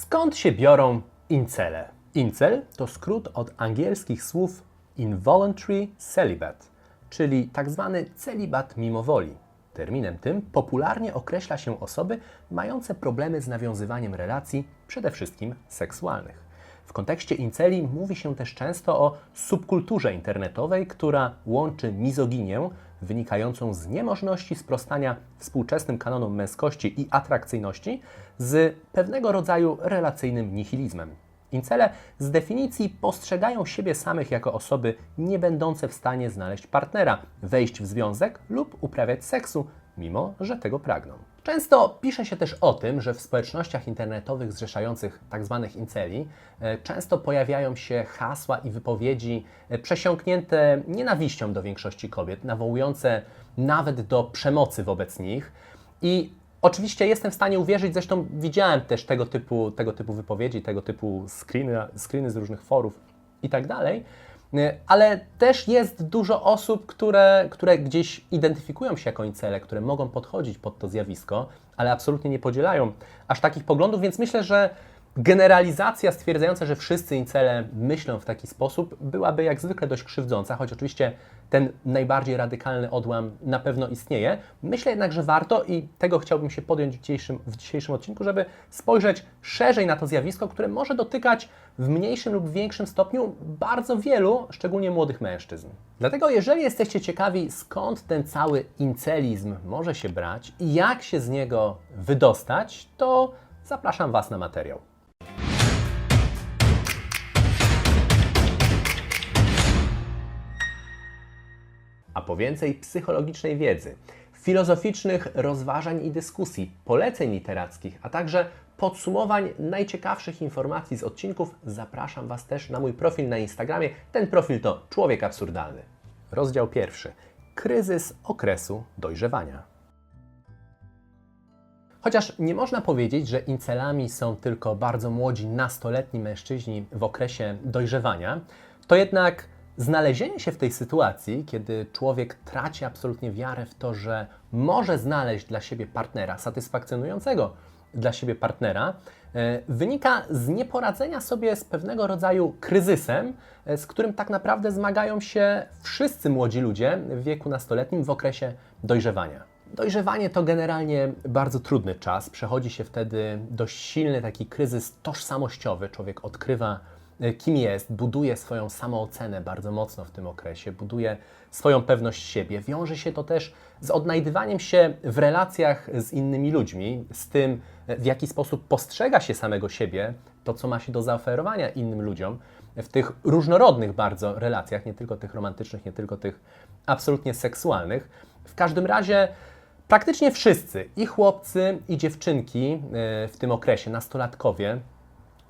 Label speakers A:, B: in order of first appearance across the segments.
A: Skąd się biorą incele? Incel to skrót od angielskich słów involuntary celibate, czyli tak zwany celibat mimo woli. Terminem tym popularnie określa się osoby mające problemy z nawiązywaniem relacji, przede wszystkim seksualnych. W kontekście inceli mówi się też często o subkulturze internetowej, która łączy mizoginię wynikającą z niemożności sprostania współczesnym kanonom męskości i atrakcyjności z pewnego rodzaju relacyjnym nihilizmem. Incele z definicji postrzegają siebie samych jako osoby nie będące w stanie znaleźć partnera, wejść w związek lub uprawiać seksu, mimo że tego pragną. Często pisze się też o tym, że w społecznościach internetowych zrzeszających tzw. inceli e, często pojawiają się hasła i wypowiedzi e, przesiąknięte nienawiścią do większości kobiet, nawołujące nawet do przemocy wobec nich. I oczywiście jestem w stanie uwierzyć, zresztą widziałem też tego typu, tego typu wypowiedzi, tego typu screeny, screeny z różnych forów i tak. Y, Ale też jest dużo osób, które, które gdzieś identyfikują się jako incele, które mogą podchodzić pod to zjawisko, ale absolutnie nie podzielają aż takich poglądów, więc myślę, że generalizacja stwierdzająca, że wszyscy incele myślą w taki sposób, byłaby jak zwykle dość krzywdząca, choć oczywiście ten najbardziej radykalny odłam na pewno istnieje. Myślę jednak, że warto i tego chciałbym się podjąć w dzisiejszym, w dzisiejszym odcinku, żeby spojrzeć szerzej na to zjawisko, które może dotykać w mniejszym lub większym stopniu bardzo wielu, szczególnie młodych mężczyzn. Dlatego, jeżeli jesteście ciekawi, skąd ten cały incelizm może się brać i jak się z niego wydostać, to zapraszam Was na materiał. A po więcej psychologicznej wiedzy, filozoficznych rozważań i dyskusji, poleceń literackich, a także podsumowań najciekawszych informacji z odcinków, zapraszam Was też na mój profil na Instagramie. Ten profil to Człowiek Absurdalny. Rozdział pierwszy. Kryzys okresu dojrzewania. Chociaż nie można powiedzieć, że incelami są tylko bardzo młodzi, nastoletni mężczyźni w okresie dojrzewania, to jednak znalezienie się w tej sytuacji, kiedy człowiek traci absolutnie wiarę w to, że może znaleźć dla siebie partnera, satysfakcjonującego dla siebie partnera, e, wynika z nieporadzenia sobie z pewnego rodzaju kryzysem, e, z którym tak naprawdę zmagają się wszyscy młodzi ludzie w wieku nastoletnim w okresie dojrzewania. Dojrzewanie to generalnie bardzo trudny czas. Przechodzi się wtedy dość silny taki kryzys tożsamościowy. Człowiek odkrywa, kim jest, buduje swoją samoocenę bardzo mocno w tym okresie, buduje swoją pewność siebie. Wiąże się to też z odnajdywaniem się w relacjach z innymi ludźmi, z tym, e, w jaki sposób postrzega się samego siebie, to co ma się do zaoferowania innym ludziom w tych różnorodnych bardzo relacjach, nie tylko tych romantycznych, nie tylko tych absolutnie seksualnych. W każdym razie praktycznie wszyscy, i chłopcy, i dziewczynki e, w tym okresie, nastolatkowie,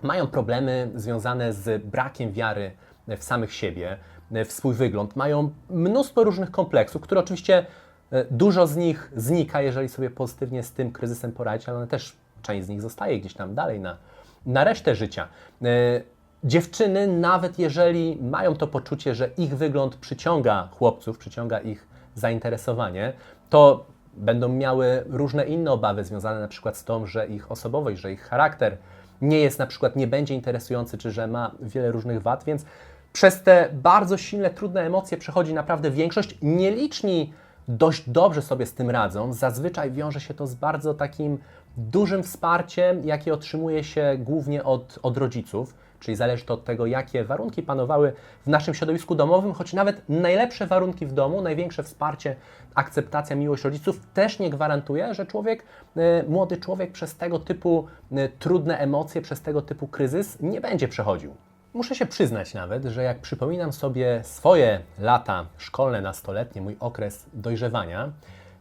A: mają problemy związane z brakiem wiary w samych siebie, w swój wygląd. Mają mnóstwo różnych kompleksów, które oczywiście e, dużo z nich znika, jeżeli sobie pozytywnie z tym kryzysem poradzić, ale one też, część z nich zostaje gdzieś tam dalej na, na resztę życia. E, Dziewczyny, nawet jeżeli mają to poczucie, że ich wygląd przyciąga chłopców, przyciąga ich zainteresowanie, to będą miały różne inne obawy związane na przykład z tą, że ich osobowość, że ich charakter nie jest na przykład, nie będzie interesujący, czy że ma wiele różnych wad, więc przez te bardzo silne, trudne emocje przechodzi naprawdę większość. Nieliczni dość dobrze sobie z tym radzą. Zazwyczaj wiąże się to z bardzo takim dużym wsparciem, jakie otrzymuje się głównie od, od rodziców, czyli zależy to od tego, jakie warunki panowały w naszym środowisku domowym, choć nawet najlepsze warunki w domu, największe wsparcie, akceptacja, miłość rodziców też nie gwarantuje, że człowiek, e, młody człowiek przez tego typu e, trudne emocje, przez tego typu kryzys nie będzie przechodził. Muszę się przyznać nawet, że jak przypominam sobie swoje lata szkolne, nastoletnie, mój okres dojrzewania,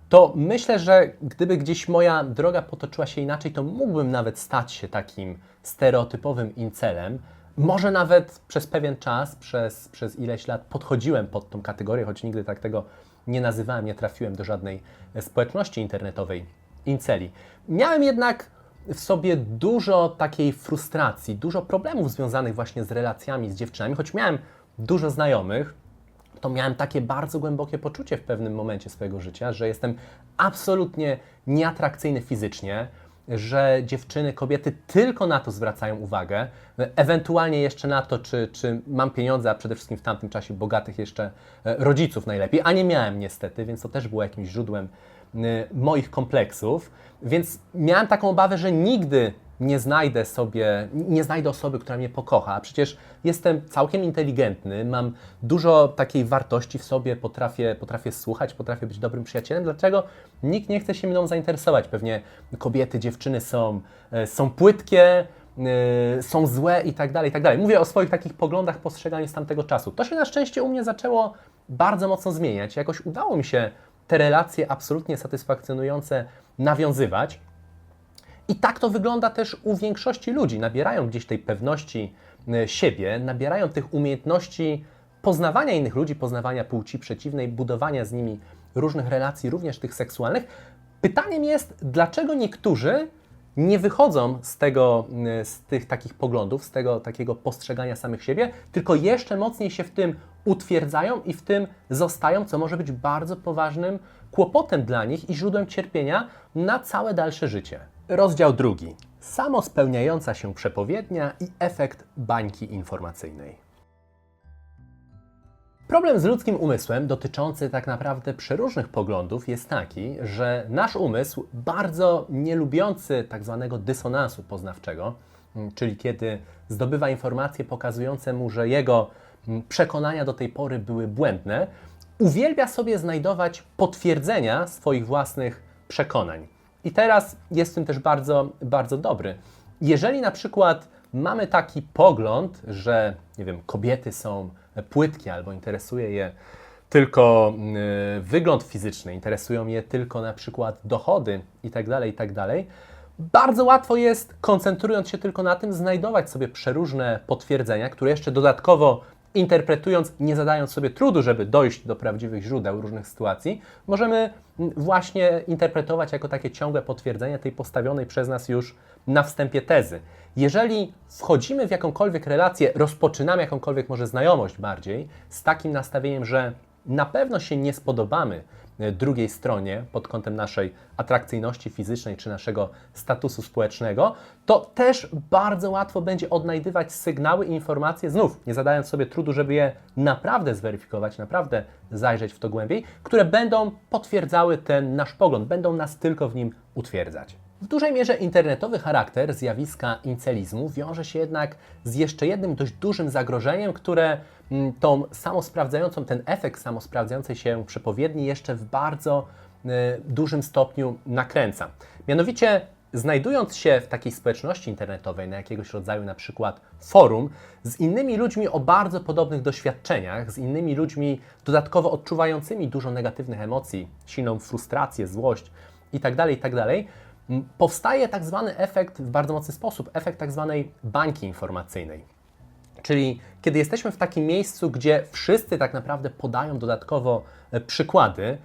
A: to myślę, że gdyby gdzieś moja droga potoczyła się inaczej, to mógłbym nawet stać się takim stereotypowym incelem. Może nawet przez pewien czas, przez, przez ileś lat podchodziłem pod tą kategorię, choć nigdy tak tego nie nazywałem, nie trafiłem do żadnej e, społeczności internetowej inceli. Miałem jednak w sobie dużo takiej frustracji, dużo problemów związanych właśnie z relacjami z dziewczynami, choć miałem dużo znajomych, to miałem takie bardzo głębokie poczucie w pewnym momencie swojego życia, że jestem absolutnie nieatrakcyjny fizycznie, że dziewczyny, kobiety tylko na to zwracają uwagę, ewentualnie jeszcze na to, czy, czy mam pieniądze, a przede wszystkim w tamtym czasie bogatych jeszcze e, rodziców najlepiej, a nie miałem niestety, więc to też było jakimś źródłem e, moich kompleksów. Więc miałem taką obawę, że nigdy nie znajdę sobie, nie znajdę osoby, która mnie pokocha. Przecież jestem całkiem inteligentny, mam dużo takiej wartości w sobie, potrafię, potrafię słuchać, potrafię być dobrym przyjacielem. Dlaczego nikt nie chce się mną zainteresować? Pewnie kobiety, dziewczyny są, e, są płytkie, e, są złe i tak dalej, i tak dalej. Mówię o swoich takich poglądach, postrzeganiu z tamtego czasu. To się na szczęście u mnie zaczęło bardzo mocno zmieniać. Jakoś udało mi się te relacje absolutnie satysfakcjonujące nawiązywać. I tak to wygląda też u większości ludzi. Nabierają gdzieś tej pewności e, siebie, nabierają tych umiejętności poznawania innych ludzi, poznawania płci przeciwnej, budowania z nimi różnych relacji, również tych seksualnych. Pytaniem jest, dlaczego niektórzy nie wychodzą z, tego, e, z tych takich poglądów, z tego takiego postrzegania samych siebie, tylko jeszcze mocniej się w tym utwierdzają i w tym zostają, co może być bardzo poważnym kłopotem dla nich i źródłem cierpienia na całe dalsze życie. Rozdział drugi. Samospełniająca się przepowiednia i efekt bańki informacyjnej. Problem z ludzkim umysłem, dotyczący tak naprawdę przeróżnych poglądów, jest taki, że nasz umysł, bardzo nie lubiący tak zwanego dysonansu poznawczego, czyli kiedy zdobywa informacje pokazujące mu, że jego przekonania do tej pory były błędne, uwielbia sobie znajdować potwierdzenia swoich własnych przekonań. I teraz jest w tym też bardzo, bardzo dobry. Jeżeli na przykład mamy taki pogląd, że nie wiem, kobiety są płytkie albo interesuje je tylko y, wygląd fizyczny, interesują je tylko na przykład dochody itd., tak itd., tak bardzo łatwo jest, koncentrując się tylko na tym, znajdować sobie przeróżne potwierdzenia, które jeszcze dodatkowo interpretując, nie zadając sobie trudu, żeby dojść do prawdziwych źródeł różnych sytuacji, możemy właśnie interpretować jako takie ciągłe potwierdzenie tej postawionej przez nas już na wstępie tezy. Jeżeli wchodzimy w jakąkolwiek relację, rozpoczynamy jakąkolwiek może znajomość bardziej, z takim nastawieniem, że na pewno się nie spodobamy drugiej stronie pod kątem naszej atrakcyjności fizycznej czy naszego statusu społecznego, to też bardzo łatwo będzie odnajdywać sygnały i informacje, znów nie zadając sobie trudu, żeby je naprawdę zweryfikować, naprawdę zajrzeć w to głębiej, które będą potwierdzały ten nasz pogląd, będą nas tylko w nim utwierdzać. W dużej mierze internetowy charakter zjawiska incelizmu wiąże się jednak z jeszcze jednym dość dużym zagrożeniem, które mm, tą samosprawdzającą, ten efekt samosprawdzającej się przepowiedni jeszcze w bardzo y, dużym stopniu nakręca. Mianowicie znajdując się w takiej społeczności internetowej, na jakiegoś rodzaju na przykład forum, z innymi ludźmi o bardzo podobnych doświadczeniach, z innymi ludźmi dodatkowo odczuwającymi dużo negatywnych emocji, silną frustrację, złość itd., tak itd., tak powstaje tak zwany efekt w bardzo mocny sposób, efekt tak zwanej bańki informacyjnej. Czyli kiedy jesteśmy w takim miejscu, gdzie wszyscy tak naprawdę podają dodatkowo e, przykłady,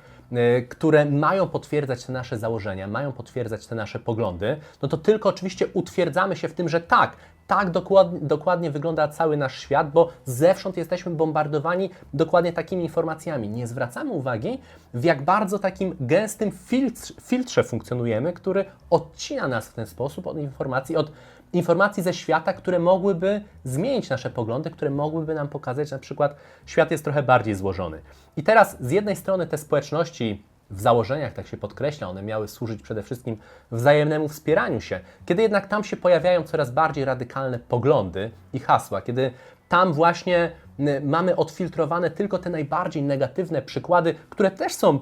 A: które mają potwierdzać te nasze założenia, mają potwierdzać te nasze poglądy, no to tylko oczywiście utwierdzamy się w tym, że tak, tak dokładnie, dokładnie wygląda cały nasz świat, bo zewsząd jesteśmy bombardowani dokładnie takimi informacjami. Nie zwracamy uwagi, w jak bardzo takim gęstym filtrze, filtrze funkcjonujemy, który odcina nas w ten sposób od informacji, od informacji ze świata, które mogłyby zmienić nasze poglądy, które mogłyby nam pokazać, że na przykład świat jest trochę bardziej złożony. I teraz z jednej strony te społeczności w założeniach, tak się podkreśla, one miały służyć przede wszystkim wzajemnemu wspieraniu się. Kiedy jednak tam się pojawiają coraz bardziej radykalne poglądy i hasła, kiedy tam właśnie mamy odfiltrowane tylko te najbardziej negatywne przykłady, które też są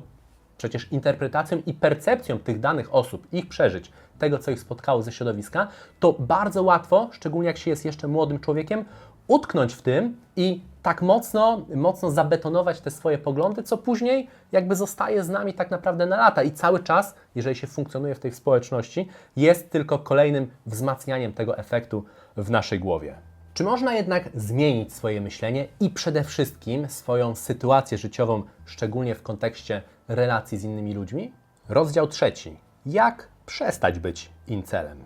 A: przecież interpretacją i percepcją tych danych osób, ich przeżyć, tego co ich spotkało ze środowiska, to bardzo łatwo, szczególnie jak się jest jeszcze młodym człowiekiem, utknąć w tym i tak mocno, mocno zabetonować te swoje poglądy, co później jakby zostaje z nami tak naprawdę na lata i cały czas, jeżeli się funkcjonuje w tej społeczności, jest tylko kolejnym wzmacnianiem tego efektu w naszej głowie. Czy można jednak zmienić swoje myślenie i przede wszystkim swoją sytuację życiową, szczególnie w kontekście relacji z innymi ludźmi? Rozdział trzeci. Jak przestać być incelem?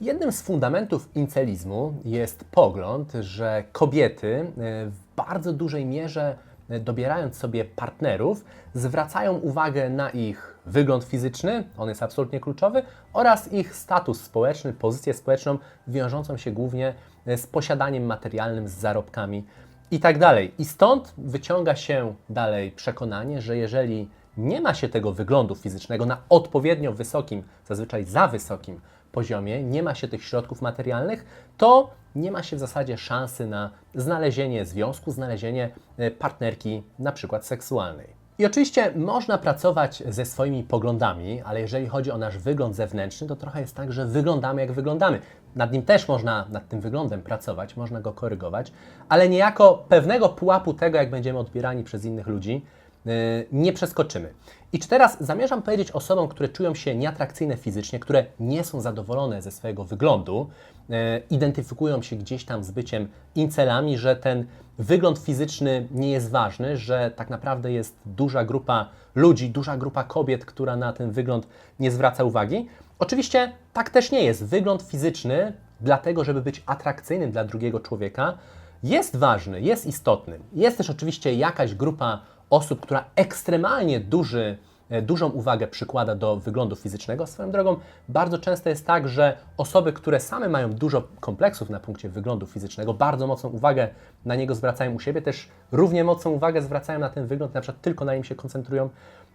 A: Jednym z fundamentów incelizmu jest pogląd, że kobiety e, w bardzo dużej mierze, e, dobierając sobie partnerów, zwracają uwagę na ich wygląd fizyczny, on jest absolutnie kluczowy, oraz ich status społeczny, pozycję społeczną wiążącą się głównie e, z posiadaniem materialnym, z zarobkami i tak dalej. I stąd wyciąga się dalej przekonanie, że jeżeli nie ma się tego wyglądu fizycznego na odpowiednio wysokim, zazwyczaj za wysokim poziomie, nie ma się tych środków materialnych, to nie ma się w zasadzie szansy na znalezienie związku, znalezienie e, partnerki, na przykład seksualnej. I oczywiście można pracować ze swoimi poglądami, ale jeżeli chodzi o nasz wygląd zewnętrzny, to trochę jest tak, że wyglądamy jak wyglądamy. Nad nim też można, nad tym wyglądem pracować, można go korygować, ale niejako pewnego pułapu tego, jak będziemy odbierani przez innych ludzi, yy, nie przeskoczymy. I czy teraz zamierzam powiedzieć osobom, które czują się nieatrakcyjne fizycznie, które nie są zadowolone ze swojego wyglądu, yy, identyfikują się gdzieś tam z byciem incelami, że ten wygląd fizyczny nie jest ważny, że tak naprawdę jest duża grupa ludzi, duża grupa kobiet, która na ten wygląd nie zwraca uwagi. Oczywiście tak też nie jest. Wygląd fizyczny, dlatego żeby być atrakcyjnym dla drugiego człowieka, jest ważny, jest istotny. Jest też oczywiście jakaś grupa osób, która ekstremalnie duży E, dużą uwagę przykłada do wyglądu fizycznego. Swoją drogą, bardzo często jest tak, że osoby, które same mają dużo kompleksów na punkcie wyglądu fizycznego, bardzo mocną uwagę na niego zwracają u siebie, też równie mocną uwagę zwracają na ten wygląd, na przykład tylko na nim się koncentrują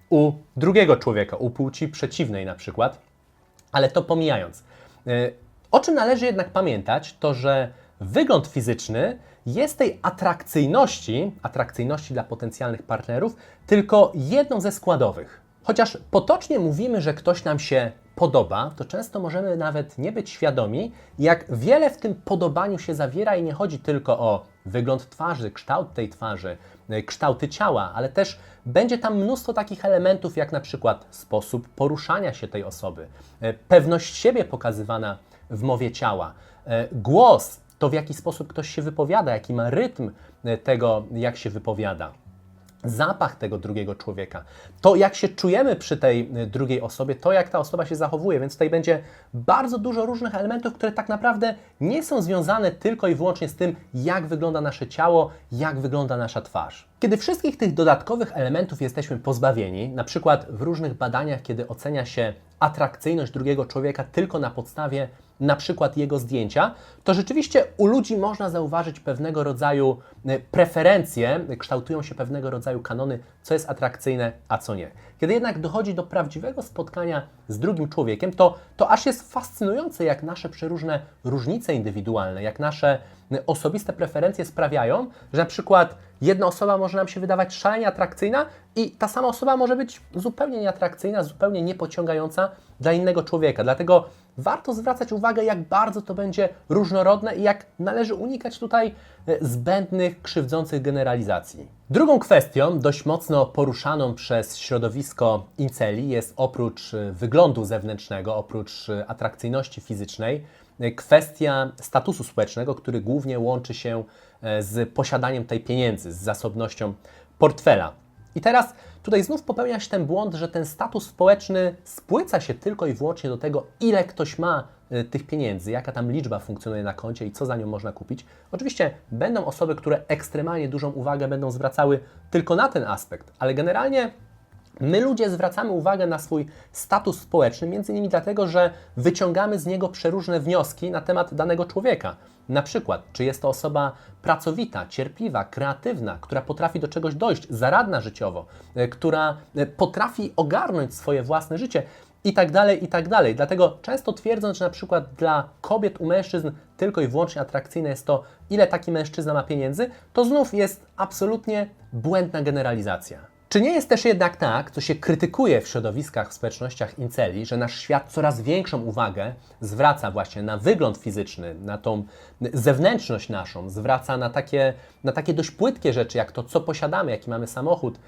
A: u drugiego człowieka, u płci przeciwnej na przykład. Ale to pomijając. E, o czym należy jednak pamiętać, to że wygląd fizyczny jest tej atrakcyjności, atrakcyjności dla potencjalnych partnerów, tylko jedną ze składowych. Chociaż potocznie mówimy, że ktoś nam się podoba, to często możemy nawet nie być świadomi, jak wiele w tym podobaniu się zawiera i nie chodzi tylko o wygląd twarzy, kształt tej twarzy, e, kształty ciała, ale też będzie tam mnóstwo takich elementów, jak na przykład sposób poruszania się tej osoby, e, pewność siebie pokazywana w mowie ciała, e, głos, to w jaki sposób ktoś się wypowiada, jaki ma rytm tego, jak się wypowiada. Zapach tego drugiego człowieka, to jak się czujemy przy tej y, drugiej osobie, to jak ta osoba się zachowuje, więc tutaj będzie bardzo dużo różnych elementów, które tak naprawdę nie są związane tylko i wyłącznie z tym, jak wygląda nasze ciało, jak wygląda nasza twarz. Kiedy wszystkich tych dodatkowych elementów jesteśmy pozbawieni, na przykład w różnych badaniach, kiedy ocenia się atrakcyjność drugiego człowieka tylko na podstawie na przykład jego zdjęcia, to rzeczywiście u ludzi można zauważyć pewnego rodzaju e, preferencje, kształtują się pewnego rodzaju kanony, co jest atrakcyjne, a co nie. Kiedy jednak dochodzi do prawdziwego spotkania z drugim człowiekiem, to, to aż jest fascynujące, jak nasze przeróżne różnice indywidualne, jak nasze osobiste preferencje sprawiają, że na przykład jedna osoba może nam się wydawać szalenie atrakcyjna i ta sama osoba może być zupełnie nieatrakcyjna, zupełnie niepociągająca dla innego człowieka. Dlatego warto zwracać uwagę, jak bardzo to będzie różnorodne i jak należy unikać tutaj e, zbędnych, krzywdzących generalizacji. Drugą kwestią, dość mocno poruszaną przez środowisko inceli, jest oprócz e, wyglądu zewnętrznego, oprócz e, atrakcyjności fizycznej, kwestia statusu społecznego, który głównie łączy się z posiadaniem tej pieniędzy, z zasobnością portfela. I teraz tutaj znów popełnia się ten błąd, że ten status społeczny spłyca się tylko i wyłącznie do tego, ile ktoś ma y, tych pieniędzy, jaka tam liczba funkcjonuje na koncie i co za nią można kupić. Oczywiście będą osoby, które ekstremalnie dużą uwagę będą zwracały tylko na ten aspekt, ale generalnie My ludzie zwracamy uwagę na swój status społeczny, między innymi dlatego, że wyciągamy z niego przeróżne wnioski na temat danego człowieka. Na przykład, czy jest to osoba pracowita, cierpliwa, kreatywna, która potrafi do czegoś dojść, zaradna życiowo, e, która e, potrafi ogarnąć swoje własne życie i tak dalej, i tak dalej. Dlatego często twierdząc, że na przykład dla kobiet u mężczyzn tylko i wyłącznie atrakcyjne jest to, ile taki mężczyzna ma pieniędzy, to znów jest absolutnie błędna generalizacja. Czy nie jest też jednak tak, co się krytykuje w środowiskach, w społecznościach inceli, że nasz świat coraz większą uwagę zwraca właśnie na wygląd fizyczny, na tą zewnętrzność naszą, zwraca na takie, na takie dość płytkie rzeczy, jak to, co posiadamy, jaki mamy samochód,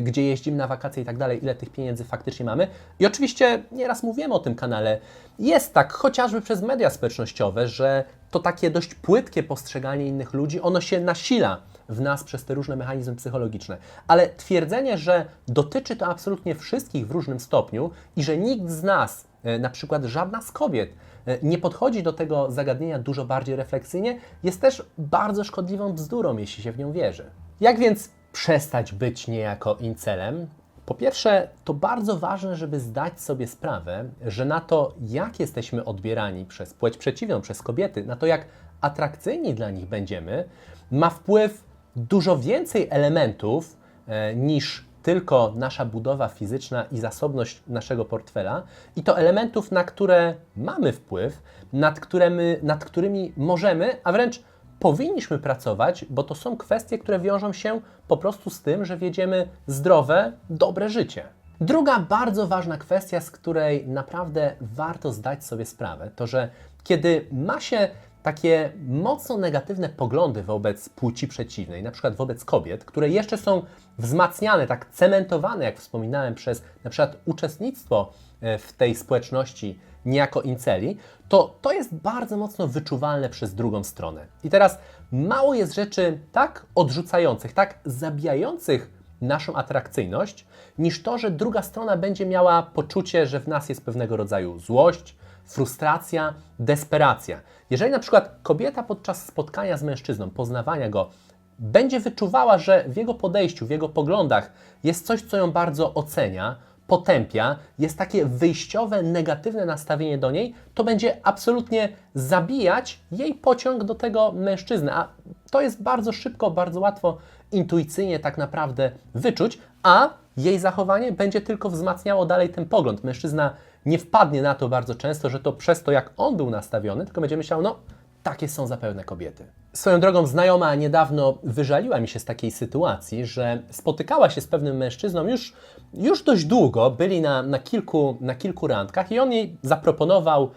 A: gdzie jeździmy na wakacje i tak dalej, ile tych pieniędzy faktycznie mamy. I oczywiście nieraz mówimy o tym kanale. Jest tak, chociażby przez media społecznościowe, że to takie dość płytkie postrzeganie innych ludzi, ono się nasila w nas przez te różne mechanizmy psychologiczne. Ale twierdzenie, że dotyczy to absolutnie wszystkich w różnym stopniu i że nikt z nas, e, na przykład żadna z kobiet, e, nie podchodzi do tego zagadnienia dużo bardziej refleksyjnie, jest też bardzo szkodliwą bzdurą, jeśli się w nią wierzy. Jak więc przestać być niejako incelem? Po pierwsze, to bardzo ważne, żeby zdać sobie sprawę, że na to, jak jesteśmy odbierani przez płeć przeciwną, przez kobiety, na to, jak atrakcyjni dla nich będziemy, ma wpływ dużo więcej elementów e, niż tylko nasza budowa fizyczna i zasobność naszego portfela, i to elementów, na które mamy wpływ, nad, które my, nad którymi możemy, a wręcz powinniśmy pracować, bo to są kwestie, które wiążą się po prostu z tym, że wiedziemy zdrowe, dobre życie. Druga bardzo ważna kwestia, z której naprawdę warto zdać sobie sprawę, to że kiedy ma się takie mocno negatywne poglądy wobec płci przeciwnej, na przykład wobec kobiet, które jeszcze są wzmacniane, tak cementowane, jak wspominałem, przez na przykład uczestnictwo e, w tej społeczności niejako inceli, to to jest bardzo mocno wyczuwalne przez drugą stronę. I teraz mało jest rzeczy tak odrzucających, tak zabijających naszą atrakcyjność, niż to, że druga strona będzie miała poczucie, że w nas jest pewnego rodzaju złość, frustracja, desperacja. Jeżeli na przykład kobieta podczas spotkania z mężczyzną, poznawania go, będzie wyczuwała, że w jego podejściu, w jego poglądach jest coś, co ją bardzo ocenia, potępia, jest takie wyjściowe, negatywne nastawienie do niej, to będzie absolutnie zabijać jej pociąg do tego mężczyzny. A to jest bardzo szybko, bardzo łatwo, intuicyjnie tak naprawdę wyczuć, a jej zachowanie będzie tylko wzmacniało dalej ten pogląd. Mężczyzna nie wpadnie na to bardzo często, że to przez to, jak on był nastawiony, tylko będzie myślał, no, takie są zapewne kobiety. Swoją drogą, znajoma niedawno wyżaliła mi się z takiej sytuacji, że spotykała się z pewnym mężczyzną już, już dość długo, byli na, na, kilku, na kilku randkach i on jej zaproponował,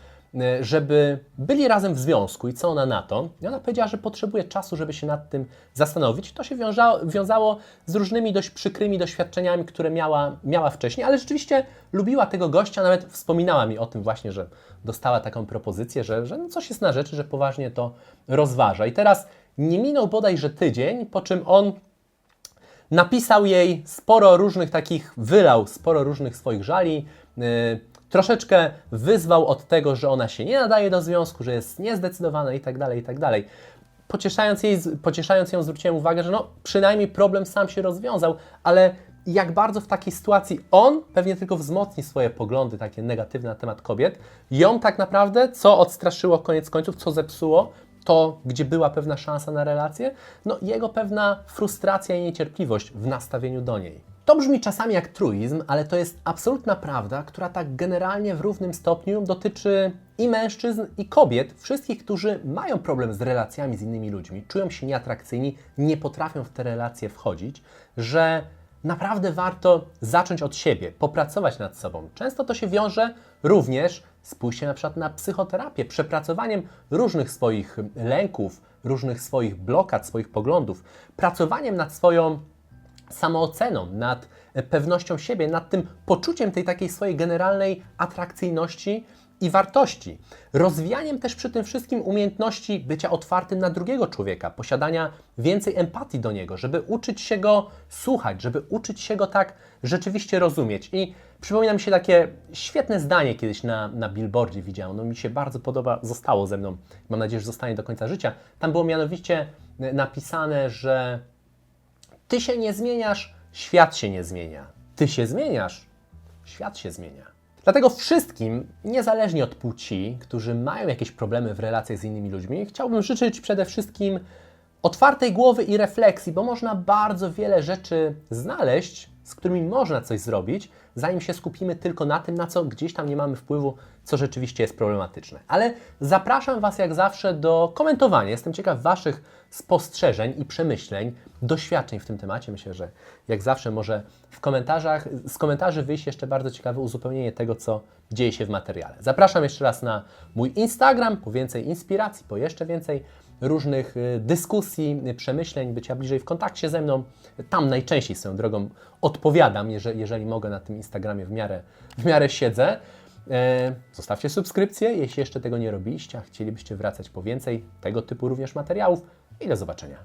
A: żeby byli razem w związku i co ona na to. I ona powiedziała, że potrzebuje czasu, żeby się nad tym zastanowić. To się wiązało, wiązało z różnymi dość przykrymi doświadczeniami, które miała, miała wcześniej, ale rzeczywiście lubiła tego gościa, nawet wspominała mi o tym właśnie, że dostała taką propozycję, że, że no coś jest na rzeczy, że poważnie to rozważa. I teraz nie minął bodajże tydzień, po czym on napisał jej sporo różnych takich, wylał sporo różnych swoich żali, yy, troszeczkę wyzwał od tego, że ona się nie nadaje do związku, że jest niezdecydowana i tak dalej, i tak dalej. Pocieszając, jej, pocieszając ją zwróciłem uwagę, że no przynajmniej problem sam się rozwiązał, ale jak bardzo w takiej sytuacji on pewnie tylko wzmocni swoje poglądy takie negatywne na temat kobiet. Ją tak naprawdę, co odstraszyło koniec końców, co zepsuło, to gdzie była pewna szansa na relację, no jego pewna frustracja i niecierpliwość w nastawieniu do niej. To brzmi czasami jak truizm, ale to jest absolutna prawda, która tak generalnie w równym stopniu dotyczy i mężczyzn, i kobiet, wszystkich, którzy mają problem z relacjami z innymi ludźmi, czują się nieatrakcyjni, nie potrafią w te relacje wchodzić, że naprawdę warto zacząć od siebie, popracować nad sobą. Często to się wiąże również z pójściem na przykład na psychoterapię, przepracowaniem różnych swoich lęków, różnych swoich blokad, swoich poglądów, pracowaniem nad swoją samooceną, nad pewnością siebie, nad tym poczuciem tej takiej swojej generalnej atrakcyjności i wartości. Rozwijaniem też przy tym wszystkim umiejętności bycia otwartym na drugiego człowieka, posiadania więcej empatii do niego, żeby uczyć się go słuchać, żeby uczyć się go tak rzeczywiście rozumieć. I przypomina mi się takie świetne zdanie kiedyś na, na billboardzie widziałem, no mi się bardzo podoba, zostało ze mną, mam nadzieję, że zostanie do końca życia. Tam było mianowicie napisane, że ty się nie zmieniasz, świat się nie zmienia. Ty się zmieniasz, świat się zmienia. Dlatego wszystkim, niezależnie od płci, którzy mają jakieś problemy w relacjach z innymi ludźmi, chciałbym życzyć przede wszystkim otwartej głowy i refleksji, bo można bardzo wiele rzeczy znaleźć, z którymi można coś zrobić, zanim się skupimy tylko na tym, na co gdzieś tam nie mamy wpływu, co rzeczywiście jest problematyczne. Ale zapraszam Was jak zawsze do komentowania. Jestem ciekaw Waszych spostrzeżeń i przemyśleń, doświadczeń w tym temacie. Myślę, że jak zawsze może w komentarzach, z komentarzy wyjść jeszcze bardzo ciekawe uzupełnienie tego, co dzieje się w materiale. Zapraszam jeszcze raz na mój Instagram po więcej inspiracji, po jeszcze więcej różnych y, dyskusji, y, przemyśleń, bycia bliżej w kontakcie ze mną. Tam najczęściej swoją drogą odpowiadam, jeżeli, jeżeli mogę na tym Instagramie w miarę, w miarę siedzę. E, Zostawcie subskrypcję, jeśli jeszcze tego nie robiliście, a chcielibyście wracać po więcej tego typu również materiałów. I do zobaczenia.